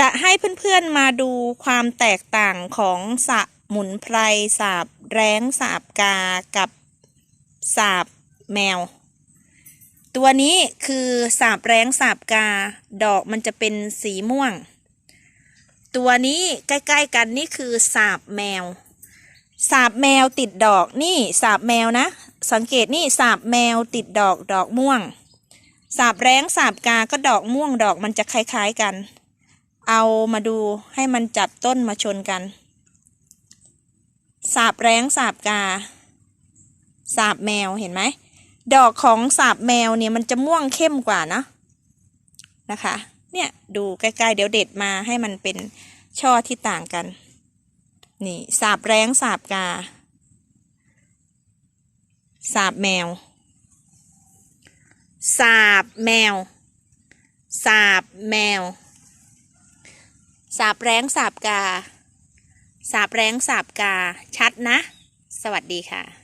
จะให้เพื่อนๆมาดูความแตกต่างของสมุนไพรสาบแร้งสาบกากับสาบแมว ตัวนี้คือสาบแร้งสาบกา ดอกมันจะเป็นสีม่วง ตัวนี้ใกล้ๆกันนี่คือสาบแมว สาบแมวติดดอกนี่สาบแมวนะ สังเกตนี่สาบแมวติดดอกดอกม่วง สาบแร้งสาบกาก็ดอกม่วงดอกมันจะคล้ายๆกัน เอามาดูให้มันจับต้นมาชนกัน สาบแร้งสาบกา สาบแมวเห็นไหม ดอกของสาบแมวเนี่ยมันจะม่วงเข้มกว่านะนะคะ เนี่ยดูใกล้ๆเดี๋ยวเด็ดมาให้มันเป็นช่อที่ต่างกัน นี่สาบแร้งสาบกา สาบแมว สาบแมว สาบแมว สาบแร้งสาบกา สาบแร้งสาบกา ชัดนะ สวัสดีค่ะ